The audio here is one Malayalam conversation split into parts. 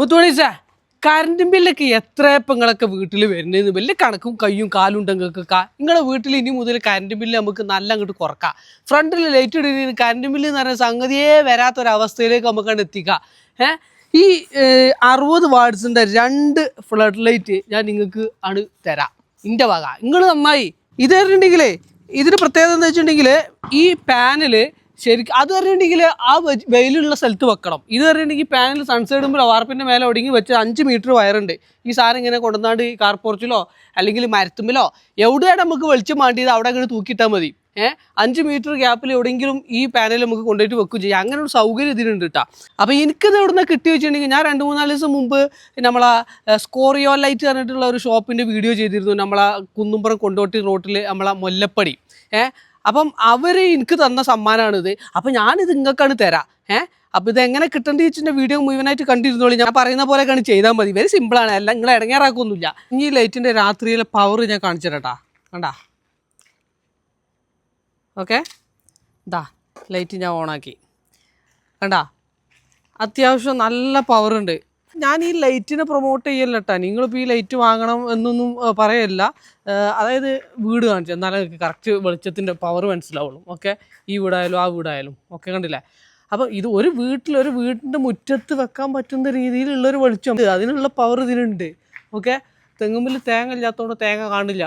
മുത്തുമണീസ കറണ്ട് ബില്ലൊക്കെ എത്ര ഇപ്പം നിങ്ങളൊക്കെ വീട്ടിൽ വരുന്നതെന്ന് വലിയ കണക്കും കയ്യും കാലും ഉണ്ടെങ്കിലൊക്കെ നിങ്ങളുടെ വീട്ടിൽ ഇനി മുതൽ കറണ്ട് ബില്ല് നമുക്ക് നല്ല അങ്ങോട്ട് കുറക്കാം. ഫ്രണ്ടിൽ ലൈറ്റ് ഇടുന്ന കറണ്ട് ബില്ല് എന്ന് പറയുന്ന സംഗതിയേ വരാത്തൊരവസ്ഥയിലേക്ക് നമുക്കാണ് എത്തിക്കാം. ഏഹ് ഈ അറുപത് വാട്സിന്റെ രണ്ട് ഫ്ലഡ് ലൈറ്റ് ഞാൻ നിങ്ങൾക്ക് ആണ് തരാം. ഇന്റെ വക. നിങ്ങൾ നന്നായി. ഇത് പറഞ്ഞിട്ടുണ്ടെങ്കിലേ ഇതിന് പ്രത്യേകത എന്താ വെച്ചിട്ടുണ്ടെങ്കിൽ ഈ പാനൽ ശരിക്കും അത് പറഞ്ഞിട്ടുണ്ടെങ്കിൽ ആ വെയിലുള്ള സ്ഥലത്ത് വെക്കണം. ഇത് പറഞ്ഞിട്ടുണ്ടെങ്കിൽ പാനൽ സൺസൈഡ് മുമ്പിൽ വാർപ്പിന്റെ മേലെ ഒടുങ്ങി വെച്ച് അഞ്ച് മീറ്റർ വയറുണ്ട്. ഈ സാധനം ഇങ്ങനെ കൊണ്ടുവന്നാണ്ട് ഈ കാർ പോർച്ചിലോ അല്ലെങ്കിൽ മരത്തുമ്പിലോ എവിടെയാണ് നമുക്ക് വെളിച്ചം വേണ്ടിയത് അവിടെ അങ്ങനെ തൂക്കിയിട്ടാൽ മതി. ഏഹ് അഞ്ച് മീറ്റർ ഗ്യാപ്പിൽ എവിടെയെങ്കിലും ഈ പാനൽ നമുക്ക് കൊണ്ടുപോയിട്ട് വെക്കുകയും ചെയ്യാം. അങ്ങനെ ഒരു സൗകര്യം ഇതിനുണ്ട് കേട്ടോ അപ്പോൾ എനിക്കത് എവിടെ നിന്ന് കിട്ടി വെച്ചിട്ടുണ്ടെങ്കിൽ ഞാൻ രണ്ട് മൂന്നാൽ ദിവസം മുമ്പ് നമ്മളെ സ്കോറിയോ ലൈറ്റ് പറഞ്ഞിട്ടുള്ള ഒരു ഷോപ്പിന്റെ വീഡിയോ ചെയ്തിരുന്നു. നമ്മളെ കുന്നുംപുറം കൊണ്ടോട്ടി റോട്ടിൽ നമ്മളെ മുല്ലപ്പടി. ഏഹ് അപ്പം അവർ എനിക്ക് തന്ന സമ്മാനമാണിത് അപ്പം ഞാനിത് നിങ്ങൾക്കാണ് തരാം. ഏഹ് ഇത് എങ്ങനെ കിട്ടേണ്ടി വെച്ചിട്ട് വീഡിയോ മുഴുവനായിട്ട് കണ്ടിരുന്നോളൂ. ഞാൻ പറയുന്ന പോലെയൊക്കെയാണ് ചെയ്താൽ മതി. വെരി സിമ്പിൾ ആണ്. എല്ലാം നിങ്ങൾ ഇടങ്ങേറാക്കൊന്നുമില്ല. ഇനി ഈ ലൈറ്റിന്റെ രാത്രിയിലെ പവർ ഞാൻ കാണിച്ചു കണ്ടാ? ഓക്കെ? ഇതാ ലൈറ്റ് ഞാൻ ഓണാക്കി കണ്ടാ? അത്യാവശ്യം നല്ല പവർ ഉണ്ട്. ഞാൻ ഈ ലൈറ്റിനെ പ്രൊമോട്ട് ചെയ്യല്ല കേട്ടോ നിങ്ങളിപ്പോൾ ഈ ലൈറ്റ് വാങ്ങണം എന്നൊന്നും പറയല്ല അതായത് വീട് കാണിച്ചു. എന്നാലേ നിങ്ങൾക്ക് കറക്റ്റ് വെളിച്ചത്തിന്റെ പവർ മനസ്സിലാവുള്ളൂ. ഓക്കെ? ഈ വീടായാലും ആ വീടായാലും. ഒക്കെ കണ്ടില്ലേ? അപ്പോൾ ഇത് ഒരു വീട്ടിൽ ഒരു വീടിന്റെ മുറ്റത്ത് വെക്കാൻ പറ്റുന്ന രീതിയിലുള്ളൊരു വെളിച്ചം. അതിനുള്ള പവർ ഇതിനുണ്ട് ഓക്കെ? തെങ്ങുമ്പിൽ തേങ്ങ ഇല്ലാത്തതുകൊണ്ട് തേങ്ങ കാണില്ല.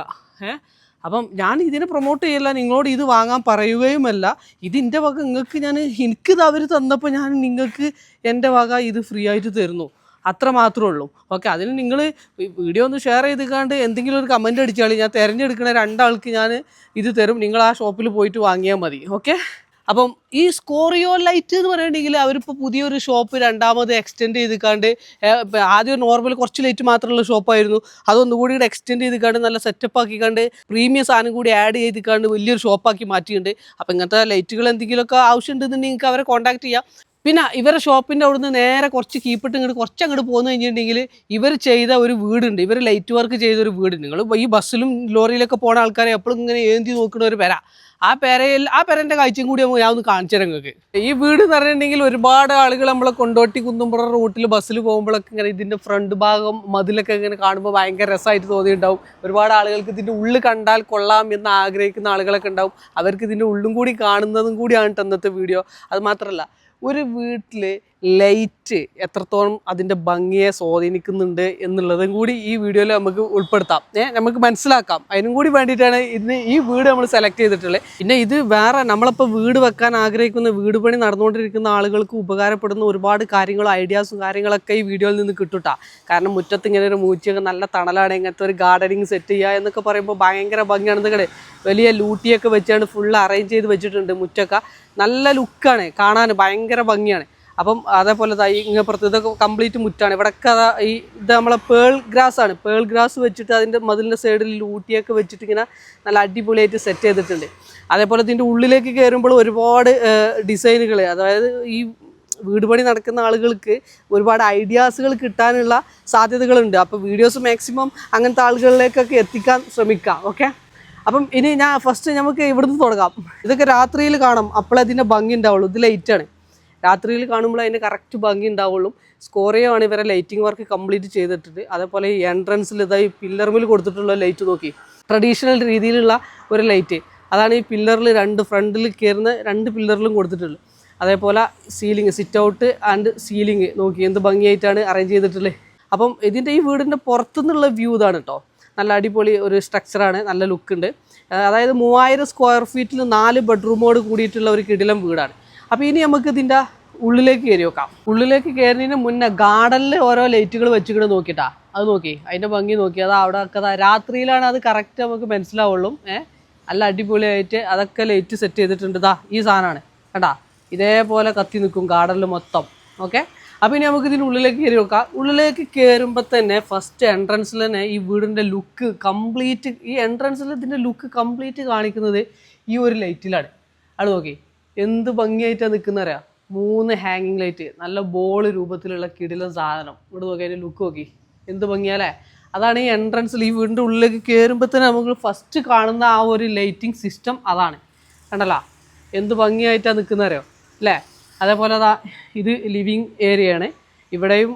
ഏഹ് അപ്പം ഞാൻ ഇതിനെ പ്രൊമോട്ട് ചെയ്യല്ല നിങ്ങളോട് ഇത് വാങ്ങാൻ പറയുകയുമല്ല. ഇതിന്റെ വക നിങ്ങൾക്ക് ഞാൻ എനിക്കിത് അവർ തന്നപ്പോൾ ഞാൻ നിങ്ങൾക്ക് എന്റെ വക ഇത് ഫ്രീ ആയിട്ട് തരുന്നു. അത്ര മാത്രമേ ഉള്ളൂ. ഓക്കെ അതിന് നിങ്ങൾ വീഡിയോ ഒന്ന് ഷെയർ ചെയ്തിക്കാണ്ട് എന്തെങ്കിലും ഒരു കമന്റ് അടിച്ചാൽ ഞാൻ തിരഞ്ഞെടുക്കുന്ന രണ്ടാൾക്ക് ഞാൻ ഇത് തരും. നിങ്ങൾ ആ ഷോപ്പിൽ പോയിട്ട് വാങ്ങിയാൽ മതി. ഓക്കെ അപ്പം ഈ സ്കോറിയോ ലൈറ്റ് എന്ന് പറയുകയാണെങ്കിൽ അവരിപ്പോൾ പുതിയൊരു ഷോപ്പ് രണ്ടാമത് എക്സ്റ്റെൻഡ് ചെയ്തിക്കാണ്ട് ആദ്യം നോർമൽ കുറച്ച് ലൈറ്റ് മാത്രമുള്ള ഷോപ്പായിരുന്നു അതൊന്നുകൂടി കൂടി എക്സ്റ്റെൻഡ് ചെയ്തിക്കാണ്ട് നല്ല സെറ്റപ്പ് ആക്കിക്കാണ്ട് പ്രീമിയം സാധനം കൂടി ആഡ് ചെയ്തിക്കാണ്ട് വലിയൊരു ഷോപ്പാക്കി മാറ്റിയിട്ടുണ്ട്. അപ്പം ഇങ്ങനത്തെ ലൈറ്റുകൾ എന്തെങ്കിലുമൊക്കെ ആവശ്യമുണ്ടെന്നുണ്ടെങ്കിൽ നിങ്ങൾക്ക് അവരെ കോൺടാക്ട് ചെയ്യാം. പിന്നെ ഇവരുടെ ഷോപ്പിന്റെ അവിടുന്ന് നേരെ കുറച്ച് കീപ്പിട്ട് ഇങ്ങോട്ട് കുറച്ച് അങ്ങോട്ട് പോകുന്നു കഴിഞ്ഞിട്ടുണ്ടെങ്കിൽ ഇവർ ചെയ്ത ഒരു വീടുണ്ട്. ഇവർ ലൈറ്റ് വർക്ക് ചെയ്ത ഒരു വീട് നിങ്ങൾ ഈ ബസ്സിലും ലോറിയിലൊക്കെ പോണ ആൾക്കാരെ എപ്പോഴും ഇങ്ങനെ ഏന്തി നോക്കുന്ന ഒരു പേരാ. ആ പേരയിൽ ആ പേരന്റെ കാഴ്ചയും കൂടി ഞാൻ ഒന്ന് കാണിച്ചു തരാം നിങ്ങൾക്ക് ഈ വീട് എന്ന് പറഞ്ഞിട്ടുണ്ടെങ്കിൽ ഒരുപാട് ആളുകൾ നമ്മളെ കൊണ്ടോട്ടി കുന്നുമ്പുറ റൂട്ടിൽ ബസ്സിൽ പോകുമ്പോഴൊക്കെ ഇങ്ങനെ ഇതിന്റെ ഫ്രണ്ട് ഭാഗം മതിലൊക്കെ ഇങ്ങനെ കാണുമ്പോൾ ഭയങ്കര രസമായിട്ട് തോന്നിയിട്ടുണ്ടാവും. ഒരുപാട് ആളുകൾക്ക് ഇതിന്റെ ഉള്ളിൽ കണ്ടാൽ കൊള്ളാം എന്ന് ആഗ്രഹിക്കുന്ന ആളുകളൊക്കെ ഉണ്ടാവും. അവർക്ക് ഇതിന്റെ ഉള്ളും കൂടി കാണുന്നതും കൂടിയാണ് അന്നത്തെ വീഡിയോ. അത് മാത്രമല്ല ഒരു വീട്ടിൽ ലൈറ്റ് എത്രത്തോളം അതിന്റെ ഭംഗിയെ സ്വാധീനിക്കുന്നുണ്ട് എന്നുള്ളതും കൂടി ഈ വീഡിയോയിൽ നമുക്ക് ഉൾപ്പെടുത്താം. ഏ നമുക്ക് മനസ്സിലാക്കാം. അതിനും കൂടി വേണ്ടിയിട്ടാണ് ഇന്ന് ഈ വീട് നമ്മൾ സെലക്ട് ചെയ്തിട്ടുള്ളത്. പിന്നെ ഇത് വേറെ നമ്മളിപ്പോൾ വീട് വെക്കാൻ ആഗ്രഹിക്കുന്ന വീട് പണി നടന്നുകൊണ്ടിരിക്കുന്ന ആളുകൾക്ക് ഉപകാരപ്പെടുന്ന ഒരുപാട് കാര്യങ്ങളും ഐഡിയാസും കാര്യങ്ങളൊക്കെ ഈ വീഡിയോയിൽ നിന്ന് കിട്ടുട്ടാ. കാരണം മുറ്റത്ത് ഇങ്ങനെ ഒരു മൂച്ചൊക്കെ നല്ല തണലാണ് ഇങ്ങനത്തെ ഒരു ഗാർഡനിങ് സെറ്റ് ചെയ്യുക എന്നൊക്കെ പറയുമ്പോൾ ഭയങ്കര ഭംഗിയാണ്. നിങ്ങളുടെ വലിയ ലൂട്ടിയൊക്കെ വെച്ചാണ് ഫുൾ അറേഞ്ച് ചെയ്ത് വെച്ചിട്ടുണ്ട് മുറ്റൊക്കെ. നല്ല ലുക്കാണ് കാണാൻ ഭയങ്കര ഭംഗിയാണ്. അപ്പം അതേപോലെ ഇങ്ങപ്പുറത്ത് ഇതൊക്കെ കംപ്ലീറ്റ് മുറ്റാണ്. ഇവിടെയൊക്കെ ഈ ഇത് നമ്മളെ പേൾ ഗ്രാസ് ആണ്. പേൾ ഗ്രാസ് വെച്ചിട്ട് അതിന്റെ മതിലിന്റെ സൈഡിൽ ലൂട്ടിയൊക്കെ വെച്ചിട്ട് ഇങ്ങനെ നല്ല അടിപൊളിയായിട്ട് സെറ്റ് ചെയ്തിട്ടുണ്ട്. അതേപോലെ ഇതിന്റെ ഉള്ളിലേക്ക് കയറുമ്പോൾ ഒരുപാട് ഡിസൈനുകൾ അതായത് ഈ വീട് പണി നടക്കുന്ന ആളുകൾക്ക് ഒരുപാട് ഐഡിയാസുകൾ കിട്ടാനുള്ള സാധ്യതകളുണ്ട്. അപ്പോൾ വീഡിയോസ് മാക്സിമം അങ്ങനത്തെ ആളുകളിലേക്കൊക്കെ എത്തിക്കാൻ ശ്രമിക്കാം. ഓക്കെ അപ്പം ഇനി ഞാൻ ഫസ്റ്റ് നമുക്ക് ഇവിടുന്ന് തുടങ്ങാം. ഇതൊക്കെ രാത്രിയിൽ കാണാം. അപ്പോഴേ അതിന്റെ ഭംഗി ഉണ്ടാവുള്ളൂ. ഇത് ലൈറ്റാണ് രാത്രിയിൽ കാണുമ്പോൾ അതിന്റെ കറക്റ്റ് ഭംഗി ഉണ്ടാവുള്ളൂ. സ്കോറിയാണ് ഇവരെ ലൈറ്റിംഗ് വർക്ക് കംപ്ലീറ്റ് ചെയ്തിട്ടുണ്ട് അതേപോലെ ഈ എൻട്രൻസിൽ ഇതായി പില്ലർമിൽ കൊടുത്തിട്ടുള്ള ലൈറ്റ് നോക്കി. ട്രഡീഷണൽ രീതിയിലുള്ള ഒരു ലൈറ്റ് അതാണ് ഈ പില്ലറിൽ രണ്ട് ഫ്രണ്ടിൽ കയറുന്ന രണ്ട് പില്ലറിലും കൊടുത്തിട്ടുള്ളത്. അതേപോലെ ceiling sit out and ceiling നോക്കി. എന്ത് ഭംഗിയായിട്ടാണ് അറേഞ്ച് ചെയ്തിട്ടുള്ളത് അപ്പം ഇതിന്റെ ഈ വീടിന്റെ പുറത്തുനിന്നുള്ള വ്യൂ ഇതാണ് കേട്ടോ നല്ല അടിപൊളി ഒരു സ്ട്രക്ചറാണ് നല്ല ലുക്ക് ഉണ്ട്. അതായത് മൂവായിരം സ്ക്വയർ ഫീറ്റിൽ നാല് ബെഡ്റൂമോട് കൂടിയിട്ടുള്ള ഒരു കിടിലം വീടാണ്. അപ്പോൾ ഇനി നമുക്ക് ഇതിന്റെ ഉള്ളിലേക്ക് കയറി നോക്കാം ഉള്ളിലേക്ക് കയറുന്നതിന് മുന്നേ ഗാർഡനിൽ ഓരോ ലൈറ്റുകൾ വെച്ചിട്ട് നോക്കിട്ടാ അത് നോക്കി. അതിന്റെ ഭംഗി നോക്കി. അത് അവിടെ ഒക്കെ രാത്രിയിലാണ് അത് കറക്റ്റ് നമുക്ക് മനസ്സിലാവുള്ളൂ. ഏഹ് നല്ല അടിപൊളിയായിട്ട് അതൊക്കെ ലൈറ്റ് സെറ്റ് ചെയ്തിട്ടുണ്ട് ദാ ഈ സാധനമാണ്. കണ്ടാ? ഇതേപോലെ കത്തി നിൽക്കും ഗാർഡനിൽ മൊത്തം. ഓക്കെ? അപ്പോൾ ഇനി നമുക്ക് ഇതിന്റെ ഉള്ളിലേക്ക് കയറി നോക്കാം. ഉള്ളിലേക്ക് കയറുമ്പോൾ തന്നെ ഫസ്റ്റ് എൻട്രൻസിൽ തന്നെ ഈ വീടിന്റെ ലുക്ക് കംപ്ലീറ്റ് ഈ എൻട്രൻസിൽ ഇതിന്റെ ലുക്ക് കംപ്ലീറ്റ് കാണിക്കുന്നത് ഈ ഒരു ലൈറ്റിലാണ് അത് നോക്കി. എന്ത് ഭംഗിയായിട്ടാണ് നിൽക്കുന്നറിയാ മൂന്ന് ഹാങ്ങിങ് ലൈറ്റ് നല്ല ബോൾ രൂപത്തിലുള്ള കിടിലം സാധനം. ഇവിടെ നോക്കി അതിന്റെ ലുക്ക് നോക്കി. എന്ത് ഭംഗിയാലേ അതാണ് ഈ എൻട്രൻസിൽ ഈ വീടിന്റെ ഉള്ളിലേക്ക് കയറുമ്പോൾ തന്നെ നമുക്ക് ഫസ്റ്റ് കാണുന്ന ആ ഒരു ലൈറ്റിംഗ് സിസ്റ്റം അതാണ്. കണ്ടല്ലോ? എന്ത് ഭംഗിയായിട്ടാണ് നിൽക്കുന്നറിയോ അല്ലേ? അതേപോലെ അതാ ഇത് ലിവിങ് ഏരിയയാണ് ഇവിടെയും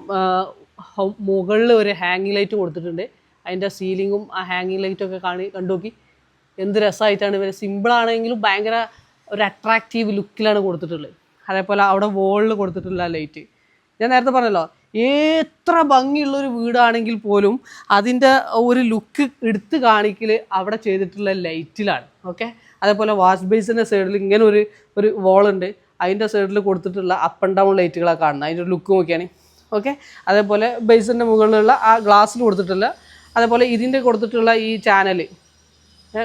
മുകളിൽ ഒരു ഹാങ്ങിങ് ലൈറ്റ് കൊടുത്തിട്ടുണ്ട്. അതിന്റെ സീലിങ്ങും ആ ഹാങ്ങിങ് ലൈറ്റും ഒക്കെ കാണി കണ്ടു നോക്കി. എന്ത് രസമായിട്ടാണ് ഇവർ സിമ്പിളാണെങ്കിലും ഭയങ്കര ഒരു അട്രാക്റ്റീവ് ലുക്കിലാണ് കൊടുത്തിട്ടുള്ളത്. അതേപോലെ അവിടെ വോളിൽ കൊടുത്തിട്ടുള്ള ലൈറ്റ് ഞാൻ നേരത്തെ പറഞ്ഞല്ലോ എത്ര ഭംഗിയുള്ള ഒരു വീടാണെങ്കിൽ പോലും അതിന്റെ ഒരു ലുക്ക് എടുത്ത് കാണിക്കൽ അവിടെ ചെയ്തിട്ടുള്ള ലൈറ്റിലാണ് ഓക്കെ അതേപോലെ വാഷ് ബേസിന്റെ സൈഡിൽ ഇങ്ങനെ ഒരു ഒരു വോളുണ്ട് അതിന്റെ സൈഡിൽ കൊടുത്തിട്ടുള്ള അപ്പ് ആൻഡ് ഡൗൺ ലൈറ്റുകളാണ് കാണുന്നത്. അതിന്റെ ഒരു ലുക്ക് നോക്കിയാണ്. ഓക്കെ അതേപോലെ ബേസിന്റെ മുകളിലുള്ള ആ ഗ്ലാസ്സിൽ കൊടുത്തിട്ടുള്ള അതേപോലെ ഇതിന്റെ കൊടുത്തിട്ടുള്ള ഈ ചാനൽ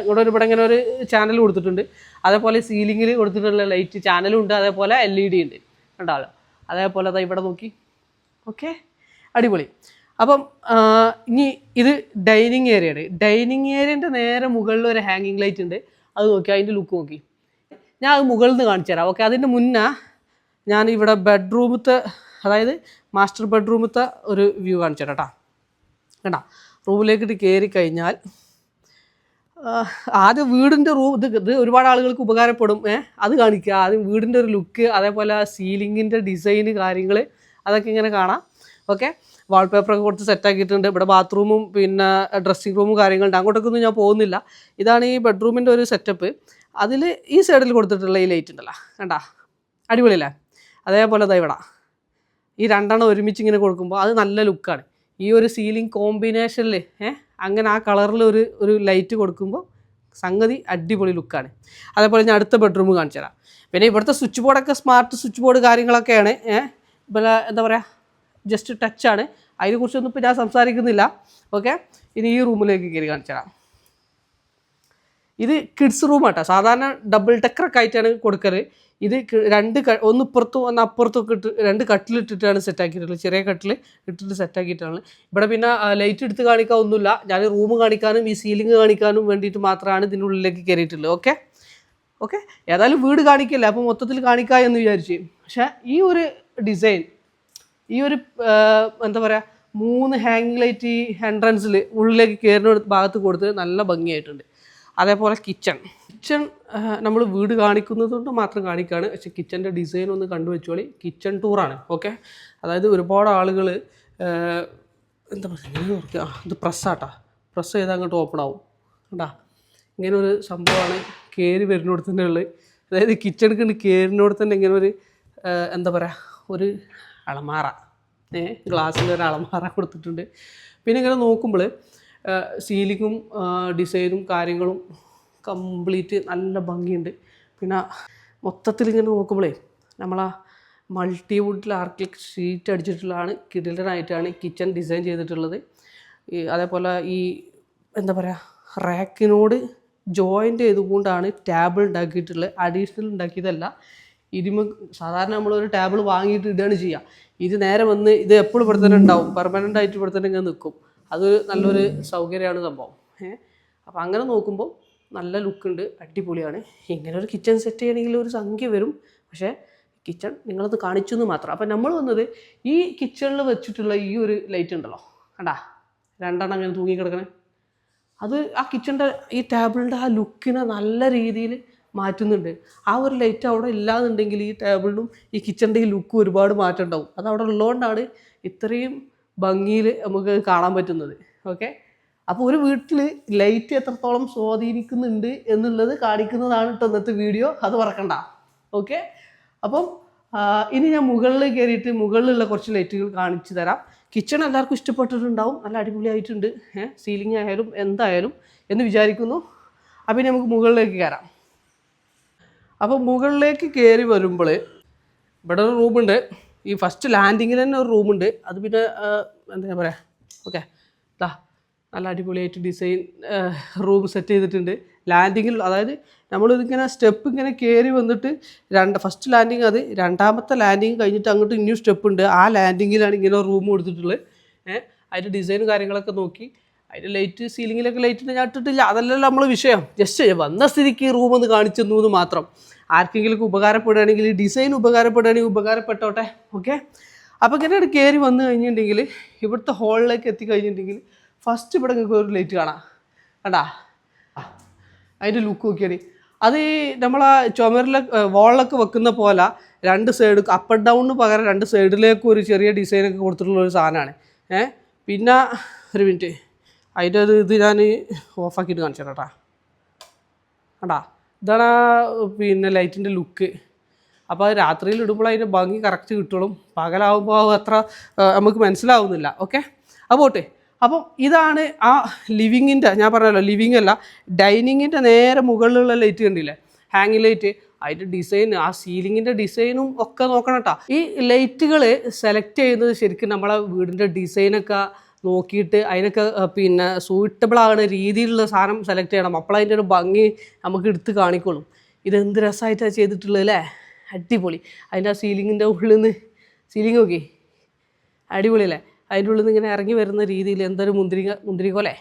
ഇവിടെ ഒരു ഇവിടെ ഇങ്ങനെ ഒരു ചാനൽ കൊടുത്തിട്ടുണ്ട്. അതേപോലെ സീലിങ്ങിൽ കൊടുത്തിട്ടുള്ള ലൈറ്റ് ചാനലും ഉണ്ട് അതേപോലെ എൽ ഇ ഡി ഉണ്ട്. ഉണ്ടാവല്ലോ അതേപോലെ ദാ ഇവിടെ നോക്കി. ഓക്കെ? അടിപൊളി. അപ്പം ഇനി ഇത് ഡൈനിങ് ഏരിയയാണ് ഡൈനിങ് ഏരിയന്റെ നേരെ മുകളിൽ ഒരു ഹാങ്ങിങ് ലൈറ്റ് ഉണ്ട്. അത് നോക്കി അതിന്റെ ലുക്ക് നോക്കി. ഞാൻ അത് മുകളിൽ നിന്ന് കാണിച്ചു തരാം. ഓക്കെ അതിന്റെ മുന്നേ ഞാൻ ഇവിടെ ബെഡ്റൂമത്തെ അതായത് മാസ്റ്റർ ബെഡ്റൂമത്തെ ഒരു വ്യൂ കാണിച്ചു തരാം കേട്ടോ. കേട്ടോ റൂമിലേക്കിട്ട് കയറി കഴിഞ്ഞാൽ ആദ്യം വീടിന്റെ റൂം ഇത് ഇത് ഒരുപാട് ആളുകൾക്ക് ഉപകാരപ്പെടും ഏഹ് അത് കാണിക്കുക ആദ്യം വീടിന്റെ ഒരു ലുക്ക് അതേപോലെ സീലിങ്ങിന്റെ ഡിസൈന് കാര്യങ്ങൾ അതൊക്കെ ഇങ്ങനെ കാണാം. ഓക്കെ വാൾപേപ്പറൊക്കെ കൊടുത്ത് സെറ്റാക്കിയിട്ടുണ്ട് ഇവിടെ ബാത്റൂമും പിന്നെ ഡ്രസ്സിംഗ് റൂമും കാര്യങ്ങളുണ്ട്. അങ്ങോട്ടൊക്കെ ഒന്നും ഞാൻ പോകുന്നില്ല. ഇതാണ് ഈ ബെഡ്റൂമിന്റെ ഒരു സെറ്റപ്പ് അതിൽ ഈ സൈഡിൽ കൊടുത്തിട്ടുള്ള ഈ ലൈറ്റ് ഉണ്ടല്ലോ. കണ്ടാ? അടിപൊളിയല്ലേ? അതേപോലെ ദാ ഇവിടെ. ഈ രണ്ടെണ്ണം ഒരുമിച്ച് ഇങ്ങനെ കൊടുക്കുമ്പോൾ അത് നല്ല ലുക്കാണ് ഈ ഒരു സീലിംഗ് കോമ്പിനേഷനിൽ ഏഹ് അങ്ങനെ ആ കളറിൽ ഒരു ഒരു ലൈറ്റ് കൊടുക്കുമ്പോൾ സംഗതി അടിപൊളി ലുക്കാണ് അതേപോലെ ഞാൻ അടുത്ത ബെഡ്റൂം കാണിച്ചു തരാം. പിന്നെ ഇവിടുത്തെ സ്വിച്ച് ബോർഡൊക്കെ സ്മാർട്ട് സ്വിച്ച് ബോർഡ് കാര്യങ്ങളൊക്കെയാണ് പിന്നെ എന്താ പറയുക ജസ്റ്റ് ടച്ചാണ് അതിനെക്കുറിച്ചൊന്നും ഇപ്പോൾ ഞാൻ സംസാരിക്കുന്നില്ല. ഓക്കെ ഇനി ഈ റൂമിലേക്ക് കയറി കാണിച്ചു തരാം. ഇത് കിഡ്സ് റൂം ആട്ടോ. സാധാരണ ഡബിൾ ടെക്കറൊക്കെ ആയിട്ടാണ് കൊടുക്കൽ. ഇത് രണ്ട് ഒന്ന് ഇപ്പുറത്തും ഒന്ന് അപ്പുറത്തും ഇട്ട് രണ്ട് കട്ടിലിട്ടിട്ടാണ് സെറ്റാക്കിയിട്ടുള്ളത് ചെറിയ കട്ടിൽ ഇട്ടിട്ട് സെറ്റ് ആക്കിയിട്ടാണ്. ഇവിടെ പിന്നെ ലൈറ്റ് എടുത്ത് കാണിക്കാൻ ഒന്നുമില്ല. ഞാൻ റൂം കാണിക്കാനും ഈ സീലിംഗ് കാണിക്കാനും വേണ്ടിയിട്ട് മാത്രമാണ് ഇതിന്റെ ഉള്ളിലേക്ക് കയറിയിട്ടുള്ളത് ഓക്കെ ഓക്കെ ഏതായാലും വീട് കാണിക്കില്ല? അപ്പോൾ മൊത്തത്തിൽ കാണിക്കാം എന്ന് വിചാരിച്ചു. പക്ഷേ ഈ ഒരു ഡിസൈൻ ഈ ഒരു എന്താ പറയുക മൂന്ന് ഹാങ്ങിങ് ലൈറ്റ് ഈ എൻട്രൻസിൽ ഉള്ളിലേക്ക് കയറുന്ന ഭാഗത്ത് കൊടുത്ത് നല്ല ഭംഗിയായിട്ടുണ്ട്. അതേപോലെ കിച്ചൺ കിച്ചൺ നമ്മൾ വീട് കാണിക്കുന്നത് കൊണ്ട് മാത്രം കാണിക്കുകയാണ് പക്ഷെ കിച്ചന്റെ ഡിസൈൻ ഒന്ന് കണ്ടുവെച്ചോളി കിച്ചൺ ടൂറാണ് ഓക്കെ അതായത് ഒരുപാട് ആളുകൾ എന്താ പറയുക ഇത് പ്രസ്സാട്ടാ പ്രസ് ചെയ്താൽ അങ്ങോട്ട് ഓപ്പൺ ആവും. കണ്ടാ? ഇങ്ങനെ ഒരു സംഭവമാണ് കയറി വരുന്നോട് തന്നെ ഉള്ളത് അതായത് കിച്ചണിക്ക് കയറിനോട് തന്നെ ഇങ്ങനെ ഒരു എന്താ പറയുക ഒരു അളമാറ ഏ ഗ്ലാസ്സിന്റെ ഒരു അളമാറ കൊടുത്തിട്ടുണ്ട്. പിന്നെ ഇങ്ങനെ നോക്കുമ്പോൾ സീലിങ്ങും ഡിസൈനും കാര്യങ്ങളും കംപ്ലീറ്റ് നല്ല ഭംഗിയുണ്ട്. പിന്നെ മൊത്തത്തിൽ ഇങ്ങനെ നോക്കുമ്പോഴേ നമ്മളാ മൾട്ടി വുഡിൽ ആർക്കിടെക്ട് ഷീറ്റ് അടിച്ചിട്ടുള്ളതാണ് കിടിലനായിട്ടാണ് കിച്ചൺ ഡിസൈൻ ചെയ്തിട്ടുള്ളത്. ഈ അതേപോലെ ഈ എന്താ പറയുക റാക്കിനോട് ജോയിന്റ് ചെയ്തുകൊണ്ടാണ് ടേബിൾ ഉണ്ടാക്കിയിട്ടുള്ളത്. അഡീഷണൽ ഉണ്ടാക്കിയതല്ല. ഇതിമ സാധാരണ നമ്മളൊരു ടേബിൾ വാങ്ങിയിട്ട് ഇടുകയാണ് ചെയ്യുക. ഇത് നേരെ വന്ന് ഇത് എപ്പോഴും ഇവിടെ തന്നെ ഉണ്ടാവും. പെർമനന്റ് ആയിട്ട് ഇവിടെ തന്നെ ഇങ്ങനെ നിൽക്കും. അതൊരു നല്ലൊരു സൗകര്യമാണ് സംഭവം. ഏഹ് അപ്പോൾ അങ്ങനെ നോക്കുമ്പോൾ നല്ല ലുക്കുണ്ട് അടിപൊളിയാണ്. ഇങ്ങനെ ഒരു കിച്ചൺ സെറ്റ് ചെയ്യണമെങ്കിൽ ഒരു സംഖ്യ വരും. പക്ഷേ കിച്ചൺ നിങ്ങളത് കാണിച്ചു എന്ന് മാത്രം. അപ്പം നമ്മൾ വന്നത് ഈ കിച്ചണിൽ വെച്ചിട്ടുള്ള ഈ ഒരു ലൈറ്റ് ഉണ്ടല്ലോ. കണ്ടാ? രണ്ടെണ്ണം അങ്ങനെ തൂങ്ങി കിടക്കണേ. അത് ആ കിച്ചന്റെ ഈ ടേബിളിന്റെ ആ ലുക്കിനെ നല്ല രീതിയിൽ മാറ്റുന്നുണ്ട്. ആ ഒരു ലൈറ്റ് അവിടെ ഇല്ലാന്നുണ്ടെങ്കിൽ ഈ ടേബിളിനും ഈ കിച്ചന്റെ ഈ ലുക്കും ഒരുപാട് മാറ്റം ഉണ്ടാവും. അത് അവിടെ ഉള്ളതുകൊണ്ടാണ് ഇത്രയും ഭംഗിയിൽ നമുക്ക് കാണാൻ പറ്റുന്നത്. ഓക്കെ അപ്പോൾ ഒരു വീട്ടിൽ ലൈറ്റ് എത്രത്തോളം സ്വാധീനിക്കുന്നുണ്ട് എന്നുള്ളത് കാണിക്കുന്നതാണ് കേട്ടോ ഇന്നത്തെ വീഡിയോ അത് മറക്കണ്ട. ഓക്കെ അപ്പം ഇനി ഞാൻ മുകളിൽ കയറിയിട്ട് മുകളിലുള്ള കുറച്ച് ലൈറ്റുകൾ കാണിച്ചു തരാം. കിച്ചൺ എല്ലാവർക്കും ഇഷ്ടപ്പെട്ടിട്ടുണ്ടാവും. നല്ല അടിപൊളിയായിട്ടുണ്ട്. സീലിംഗ് ആയാലും എന്തായാലും എന്ന് വിചാരിക്കുന്നു. അപ്പം നമുക്ക് മുകളിലേക്ക് കയറാം. അപ്പോൾ മുകളിലേക്ക് കയറി വരുമ്പോൾ ഇവിടെ ഒരു റൂമുണ്ട് ഈ ഫസ്റ്റ് ലാൻഡിങ്ങിൽ തന്നെ ഒരു റൂമുണ്ട് അത് പിന്നെ എന്താ പറയുക ഓക്കെ ഇതാ നല്ല അടിപൊളിയായിട്ട് ഡിസൈൻ റൂം സെറ്റ് ചെയ്തിട്ടുണ്ട്. ലാൻഡിങ്ങിൽ അതായത് നമ്മളിതിങ്ങനെ സ്റ്റെപ്പ് ഇങ്ങനെ കയറി വന്നിട്ട് രണ്ട് ഫസ്റ്റ് ലാൻഡിങ് അത് രണ്ടാമത്തെ ലാൻഡിങ് കഴിഞ്ഞിട്ട് അങ്ങോട്ട് ഇനിയും സ്റ്റെപ്പ് ഉണ്ട്. ആ ലാൻഡിങ്ങിലാണ് ഇങ്ങനെ റൂം കൊടുത്തിട്ടുള്ളത്. ഏഹ് അതിന്റെ ഡിസൈനും കാര്യങ്ങളൊക്കെ നോക്കി. അതിന്റെ ലൈറ്റ് സീലിങ്ങിലൊക്കെ ലൈറ്റ് ഞാൻ ഇട്ടിട്ടില്ല. അതല്ലല്ലോ നമ്മൾ വിഷയം. ജസ്റ്റ് വന്ന സ്ഥിതിക്ക് റൂം ഒന്ന് കാണിച്ചു എന്ന് മാത്രം. ആർക്കെങ്കിലും ഉപകാരപ്പെടുകയാണെങ്കിൽ ഡിസൈൻ ഉപകാരപ്പെടുകയാണെങ്കിൽ ഉപകാരപ്പെട്ടോട്ടെ ഓക്കെ അപ്പോൾ ഇങ്ങനെ കയറി വന്നു കഴിഞ്ഞിട്ടുണ്ടെങ്കിൽ ഇവിടുത്തെ ഹോളിലേക്ക് എത്തിക്കഴിഞ്ഞിട്ടുണ്ടെങ്കിൽ ഫസ്റ്റ് ഇവിടെ നിങ്ങൾക്ക് ഒരു ലൈറ്റ് കാണാം. കണ്ടാ? അതിന്റെ ലുക്ക് നോക്കിയാൽ അത് ഈ നമ്മളാ ചുമരിലെ വോളിലൊക്കെ വെക്കുന്ന പോലെ രണ്ട് സൈഡ് അപ്പ് ആൻഡ് ഡൗണിന് പകരം രണ്ട് സൈഡിലേക്കും ഒരു ചെറിയ ഡിസൈനൊക്കെ കൊടുത്തിട്ടുള്ള ഒരു സാധനമാണ്. ഏ പിന്നെ ഒരു മിനിറ്റ് അതിന്റെ ഒരു ഇത് ഞാൻ ഓഫാക്കിയിട്ട് കാണിച്ചു തരാം കേട്ടാ. ഇതാണ് ആ പിന്നെ ലൈറ്റിന്റെ ലുക്ക്. അപ്പോൾ അത് രാത്രിയിൽ ഇടുമ്പോൾ അതിന്റെ ഭംഗി കറക്റ്റ് കിട്ടുള്ളൂ. പകലാവുമ്പോൾ അത് അത്ര നമുക്ക് മനസ്സിലാവുന്നില്ല. ഓക്കെ അപ്പോൾ പോട്ടെ. അപ്പം ഇതാണ് ആ ലിവിങ്ങിന്റെ ഞാൻ പറഞ്ഞല്ലോ ലിവിങ് അല്ല ഡൈനിങ്ങിന്റെ നേരെ മുകളിലുള്ള ലൈറ്റ് കണ്ടില്ലേ? ഹാങ്ങി ലൈറ്റ് അതിന്റെ ഡിസൈൻ ആ സീലിങ്ങിന്റെ ഡിസൈനും ഒക്കെ നോക്കണം കേട്ടോ ഈ ലൈറ്റുകൾ സെലക്ട് ചെയ്യുന്നത് ശരിക്കും നമ്മളെ വീടിന്റെ ഡിസൈനൊക്കെ നോക്കിയിട്ട് അതിനൊക്കെ പിന്നെ സൂട്ടബിൾ ആകുന്ന രീതിയിലുള്ള സാധനം സെലക്ട് ചെയ്യണം. അപ്പോൾ അതിന്റെ ഒരു ഭംഗി നമുക്ക് എടുത്ത് കാണിക്കോളും ഇതെന്ത് രസമായിട്ടാണ് ചെയ്തിട്ടുള്ളത് അല്ലേ? അടിപൊളി. അതിന്റെ ആ സീലിങ്ങിന്റെ ഉള്ളിൽ നിന്ന് സീലിംഗ് നോക്കി. അടിപൊളി അല്ലേ? അതിന്റെ ഉള്ളിൽ നിന്ന് ഇങ്ങനെ ഇറങ്ങി വരുന്ന രീതിയിൽ എന്തൊരു മുന്തിരിക മുന്തിരിക്കോലെ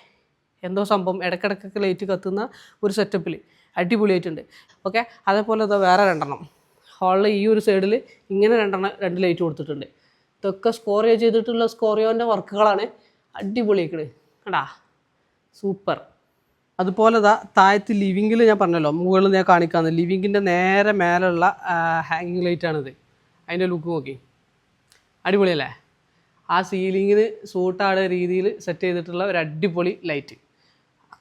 എന്തോ സംഭവം ഇടയ്ക്കിടയ്ക്കൊക്കെ ലൈറ്റ് കത്തുന്ന ഒരു സെറ്റപ്പിൽ അടിപൊളിയായിട്ടുണ്ട്. ഓക്കെ അതേപോലെ അതോ വേറെ രണ്ടെണ്ണം. ഹാളിൽ ഈ ഒരു സൈഡിൽ ഇങ്ങനെ രണ്ടെണ്ണം രണ്ട് ലൈറ്റ് കൊടുത്തിട്ടുണ്ട്. ഇതൊക്കെ സ്കോറിയോ ചെയ്തിട്ടുള്ള സ്കോറിയോന്റെ വർക്കുകളാണ് അടിപൊളിയാക്കണ് കണ്ടാ? സൂപ്പർ. അതുപോലെ താ താഴത്ത് ലിവിങ്ങിൽ ഞാൻ പറഞ്ഞല്ലോ മുകളിൽ ഞാൻ കാണിക്കാന്ന്. ലിവിങ്ങിന്റെ നേരെ മേലുള്ള ഹാങ്ങിങ് ലൈറ്റാണിത് അതിന്റെ ലുക്ക് നോക്കി. അടിപൊളിയല്ലേ? ആ സീലിങ്ങിന് സൂട്ടാടുന്ന രീതിയിൽ സെറ്റ് ചെയ്തിട്ടുള്ള ഒരു അടിപൊളി ലൈറ്റ്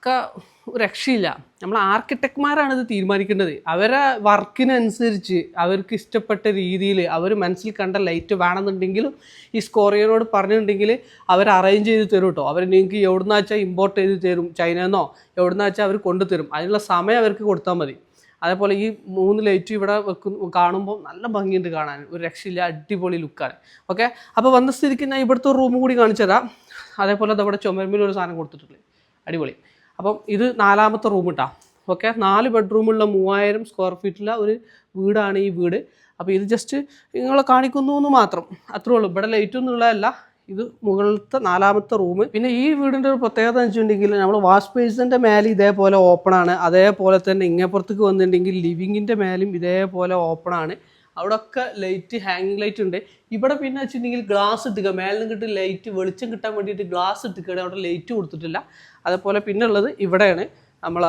ഒരു രക്ഷയില്ല. നമ്മൾ ആർക്കിടെക്ട്മാരാണ് ഇത് തീരുമാനിക്കേണ്ടത്. അവരെ വർക്കിനനുസരിച്ച് അവർക്ക് ഇഷ്ടപ്പെട്ട രീതിയിൽ അവർ മനസ്സിൽ കണ്ട ലൈറ്റ് വേണമെന്നുണ്ടെങ്കിലും ഈ സ്കോറിയനോട് പറഞ്ഞിട്ടുണ്ടെങ്കിൽ അവർ അറേഞ്ച് ചെയ്ത് തരും കേട്ടോ. അവർ നിങ്ങൾക്ക് എവിടുന്ന് വെച്ചാൽ ഇമ്പോർട്ട് ചെയ്ത് തരും. ചൈനന്നോ എവിടുന്ന് വെച്ചാൽ അവർ കൊണ്ടുതരും അതിനുള്ള സമയം അവർക്ക് കൊടുത്താൽ മതി. അതേപോലെ ഈ മൂന്ന് ലൈറ്റ് ഇവിടെ വെക്കുന്ന കാണുമ്പോൾ നല്ല ഭംഗിയുണ്ട് കാണാൻ. ഒരു രക്ഷയില്ല അടിപൊളി ലുക്കാണ്. ഓക്കെ? അപ്പോൾ വന്ന സ്ഥിതിക്ക് ഞാൻ ഇവിടുത്തെ റൂം കൂടി കാണിച്ചു തരാം അതേപോലെ അതവിടെ ചുമരമ്പിൽ ഒരു സാധനം കൊടുത്തിട്ടുണ്ട്. അടിപൊളി. അപ്പം ഇത് നാലാമത്തെ റൂം ഇട്ടാ ഓക്കെ നാല് ബെഡ്റൂമുള്ള മൂവായിരം സ്ക്വയർ ഫീറ്റുള്ള ഒരു വീടാണ് ഈ വീട്. അപ്പോൾ ഇത് ജസ്റ്റ് നിങ്ങളെ കാണിക്കുന്നു എന്ന് മാത്രം. അത്രേ ഉള്ളൂ. ഇവിടെ ലൈറ്റ് ഒന്നും ഉള്ളതല്ല. ഇത് മുകളിലത്തെ നാലാമത്തെ റൂം പിന്നെ ഈ വീടിന്റെ ഒരു പ്രത്യേകത എന്ന് വെച്ചിട്ടുണ്ടെങ്കിൽ നമ്മൾ വാഷ് ബേസിന്റെ മേലെ ഇതേപോലെ ഓപ്പണാണ് അതേപോലെ തന്നെ ഇങ്ങപ്പുറത്തേക്ക് വന്നിട്ടുണ്ടെങ്കിൽ ലിവിങ്ങിന്റെ മേലും ഇതേപോലെ ഓപ്പണാണ് അവിടെ ഒക്കെ ലൈറ്റ് ഹാങ്ങിങ് ലൈറ്റ് ഉണ്ട്. ഇവിടെ പിന്നെ വെച്ചിട്ടുണ്ടെങ്കിൽ ഗ്ലാസ് ഇട്ടുക മേലെ നിന്ന് കിട്ടി ലൈറ്റ് വെളിച്ചം കിട്ടാൻ വേണ്ടിയിട്ട് ഗ്ലാസ് ഇട്ടുകയാണ് അവിടെ ലൈറ്റ് കൊടുത്തിട്ടില്ല. അതേപോലെ പിന്നെ ഉള്ളത് ഇവിടെയാണ്. നമ്മൾ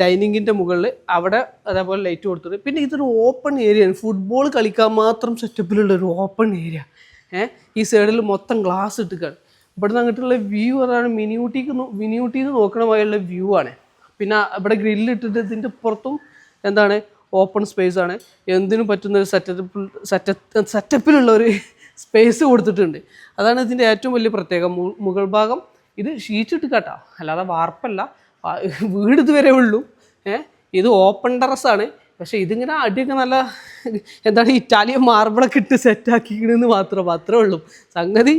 ഡൈനിങ്ങിന്റെ മുകളിൽ അവിടെ അതേപോലെ ലൈറ്റ് കൊടുത്തിട്ട് പിന്നെ ഇതൊരു ഓപ്പൺ ഏരിയ ആണ്. ഫുട്ബോൾ കളിക്കാൻ മാത്രം സെറ്റപ്പിലുള്ള ഒരു ഓപ്പൺ ഏരിയ ഏഹ് ഈ സൈഡിൽ മൊത്തം ഗ്ലാസ് ഇട്ടുകയാണ് ഇവിടുന്ന് അങ്ങോട്ടുള്ള വ്യൂ അതാണ് മിനിയൂട്ടിക്ക് മിനിയൂട്ടിന്ന് നോക്കണമായുള്ള വ്യൂ ആണ്. പിന്നെ ഇവിടെ ഗ്രില്ലിട്ടിട്ട് ഇതിന്റെ പുറത്തും എന്താണ് ഓപ്പൺ സ്പേസ് ആണ്. എന്തിനും പറ്റുന്ന ഒരു സെറ്റപ്പ് സെറ്റപ്പ് സെറ്റപ്പിലുള്ള ഒരു സ്പേസ് കൊടുത്തിട്ടുണ്ട്. അതാണ് ഇതിന്റെ ഏറ്റവും വലിയ പ്രത്യേകം മുകൾ ഭാഗം ഇത് ഷീറ്റിട്ട് കേട്ടോ. അല്ലാതെ വാർപ്പല്ല. വീട് ഇതുവരെ ഉള്ളൂ. ഇത് ഓപ്പൺ ടെറസ് ആണ്. പക്ഷേ ഇതിങ്ങനെ അടിയൊക്കെ നല്ല എന്താണ് ഇറ്റാലിയൻ മാർബിളൊക്കെ ഇട്ട് സെറ്റാക്കിക്കണമെന്ന് മാത്രം മാത്രമേ ഉള്ളൂ. സംഗതി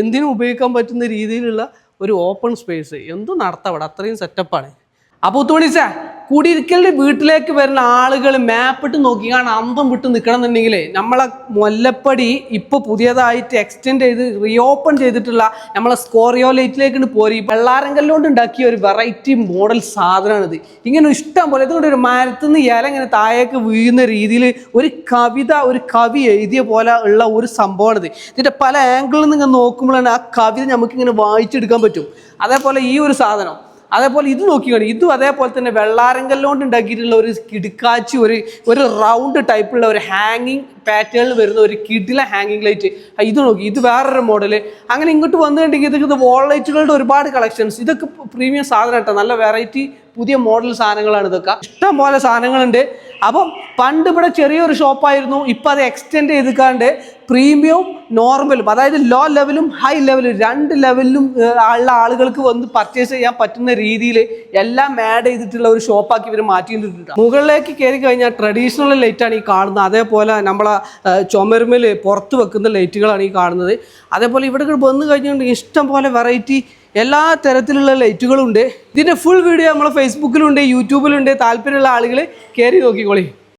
എന്തിനും ഉപയോഗിക്കാൻ പറ്റുന്ന രീതിയിലുള്ള ഒരു ഓപ്പൺ സ്പേസ് എന്തും നടത്താം അവിടെ. അത്രയും സെറ്റപ്പാണ് അപ്പോൾ തോണിച്ചാ കുടിയിരിക്കലിന്റെ വീട്ടിലേക്ക് വരുന്ന ആളുകൾ മാപ്പിട്ട് നോക്കിയാണ് അന്തം വിട്ട് നിൽക്കണം എന്നുണ്ടെങ്കിൽ നമ്മളെ മുല്ലപ്പടി ഇപ്പോൾ പുതിയതായിട്ട് എക്സ്റ്റെൻഡ് ചെയ്ത് റീഓപ്പൺ ചെയ്തിട്ടുള്ള നമ്മളെ സ്കോറിയോ ലൈറ്റിലേക്ക് പോരി വെള്ളാരങ്കല്ലുകൊണ്ട് ഉണ്ടാക്കിയ ഒരു വെറൈറ്റി മോഡൽ സാധനമാണിത് ഇങ്ങനെ ഇഷ്ടം പോലെ ഇതുകൊണ്ട് ഒരു മരത്തിൽ നിന്ന് ഇല ഇങ്ങനെ താഴേക്ക് വീഴുന്ന രീതിയിൽ ഒരു കവിത ഒരു കവി എഴുതിയ പോലെ ഉള്ള ഒരു സംഭവമാണിത്. ഇതിന്റെ പല ആംഗിളിൽ നിന്ന് ഇങ്ങനെ നോക്കുമ്പോഴാണ് ആ കവിത നമുക്ക് ഇങ്ങനെ വായിച്ചെടുക്കാൻ പറ്റും. അതേപോലെ ഈ ഒരു സാധനം അതേപോലെ ഇത് നോക്കിയാണ് ഇതും അതേപോലെ തന്നെ വെള്ളാരങ്കല്ലുകൊണ്ട് ഉണ്ടാക്കിയിട്ടുള്ള ഒരു കിടുക്കാച്ചി ഒരു ഒരു റൗണ്ട് ടൈപ്പുള്ള ഒരു ഹാങ്ങിങ് പാറ്റേണിൽ വരുന്ന ഒരു കിടില ഹാങ്ങിങ് ലൈറ്റ് ഇത് നോക്കി. ഇത് വേറൊരു മോഡൽ അങ്ങനെ ഇങ്ങോട്ട് വന്നിട്ടുണ്ടെങ്കിൽ ഇതൊക്കെ വോൾ ലൈറ്റുകളുടെ ഒരുപാട് കളക്ഷൻസ് ഇതൊക്കെ പ്രീമിയം സാധനം കേട്ടോ. നല്ല വെറൈറ്റി പുതിയ മോഡൽ സാധനങ്ങളാണ് ഇതൊക്കെ. ഇഷ്ടം പോലെ സാധനങ്ങളുണ്ട്. അപ്പം പണ്ട് ഇവിടെ ചെറിയൊരു ഷോപ്പായിരുന്നു ഇപ്പം അത് എക്സ്റ്റെൻഡ് ചെയ്തിക്കാണ്ട് പ്രീമിയവും നോർമലും അതായത് ലോ ലെവലും ഹൈ ലെവലും രണ്ട് ലെവലിലും ഉള്ള ആളുകൾക്ക് വന്ന് പർച്ചേസ് ചെയ്യാൻ പറ്റുന്ന രീതിയിൽ എല്ലാം ആഡ് ചെയ്തിട്ടുള്ള ഒരു ഷോപ്പാക്കി ഇവർ മാറ്റിയിട്ടുണ്ട് മുകളിലേക്ക് കയറി കഴിഞ്ഞാൽ ട്രഡീഷണൽ ലൈറ്റാണ് ഈ കാണുന്നത്. അതേപോലെ നമ്മളെ ചുമരുമിൽ പുറത്ത് വെക്കുന്ന ലൈറ്റുകളാണ് ഈ കാണുന്നത്. അതേപോലെ ഇവിടെ വന്നു കഴിഞ്ഞിട്ടുണ്ടെങ്കിൽ ഇഷ്ടം പോലെ വെറൈറ്റി എല്ലാ തരത്തിലുള്ള ലൈറ്റുകളും ഉണ്ട് ഇതിന്റെ ഫുൾ വീഡിയോ നമ്മളെ ഫേസ്ബുക്കിലുണ്ട് യൂട്യൂബിലുണ്ട് താല്പര്യമുള്ള ആളുകൾ കയറി നോക്കിക്കോളി.